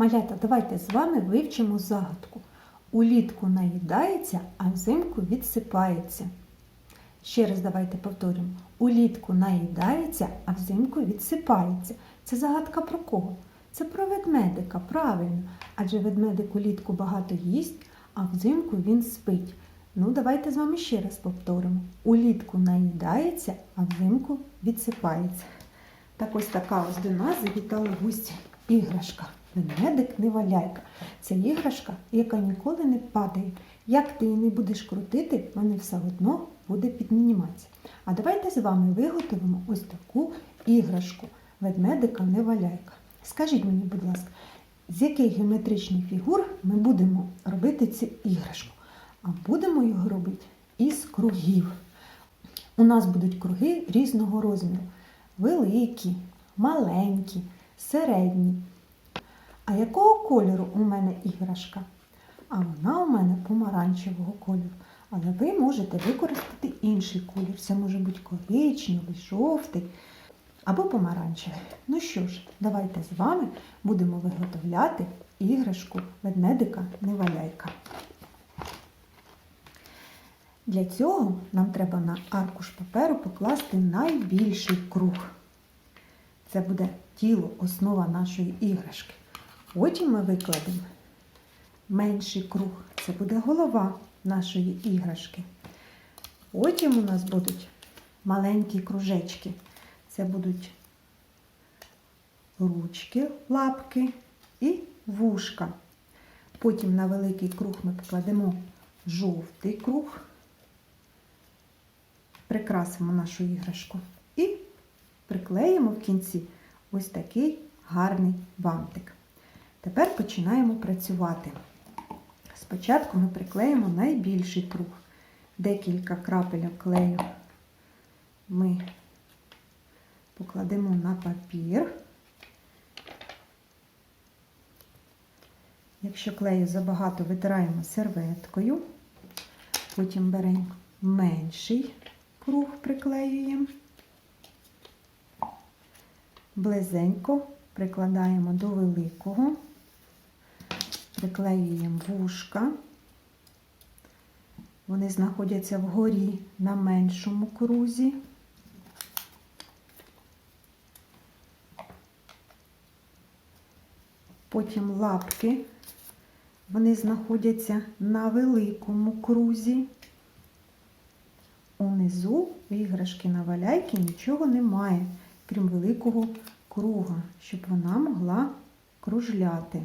Малята, давайте з вами вивчимо загадку. Улітку наїдається, а взимку відсипається. Ще раз давайте повторюємо. Улітку наїдається, а взимку відсипається. Це загадка про кого? Це про ведмедика, правильно. Адже ведмедик улітку багато їсть, а взимку він спить. Ну, давайте з вами ще раз повторимо. Улітку наїдається, а взимку відсипається. Так ось така ось до нас завітала гості іграшка. Ведмедик неваляйка. Це іграшка, яка ніколи не падає. Як ти її не будеш крутити, вона все одно буде підніматися. А давайте з вами виготовимо ось таку іграшку ведмедика неваляйка. Скажіть мені, будь ласка, з яких геометричних фігур ми будемо робити цю іграшку? А будемо його робити із кругів. У нас будуть круги різного розміру: великі, маленькі, середні. А якого кольору у мене іграшка? А вона у мене помаранчевого кольору. Але ви можете використати інший колір. Це може бути коричневий, жовтий або помаранчевий. Ну що ж, давайте з вами будемо виготовляти іграшку ведмедика неваляйка. Для цього нам треба на аркуш паперу покласти найбільший круг. Це буде тіло, основа нашої іграшки. Потім ми викладемо менший круг. Це буде голова нашої іграшки. Потім у нас будуть маленькі кружечки. Це будуть ручки, лапки і вушка. Потім на великий круг ми покладемо жовтий круг, прикрасимо нашу іграшку і приклеїмо в кінці ось такий гарний бантик. Тепер починаємо працювати. Спочатку ми приклеїмо найбільший круг. Декілька крапель клею ми покладемо на папір. Якщо клею забагато, витираємо серветкою. Потім беремо менший круг, приклеюємо. Близенько прикладаємо до великого, приклеюємо вушка. Вони знаходяться вгорі на меншому крузі. Потім лапки, вони знаходяться на великому крузі. Унизу іграшки на валяйки нічого немає, крім великого круга, щоб вона могла кружляти.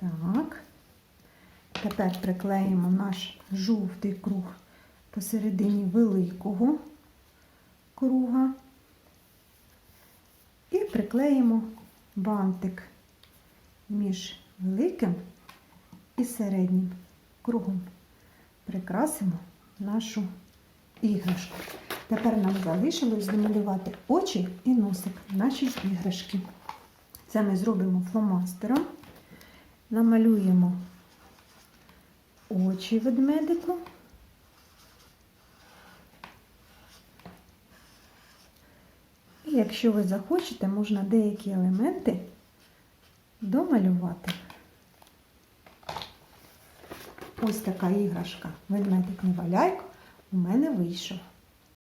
Так, тепер приклеїмо наш жовтий круг посередині великого круга і приклеїмо бантик між великим і середнім кругом. Прикрасимо нашу іграшку. Тепер нам залишилось намалювати очі і носик нашої іграшки. Це ми зробимо фломастером. Намалюємо очі ведмедику. І якщо ви захочете, можна деякі елементи домалювати. Ось така іграшка ведмедик неваляйко у мене вийшов.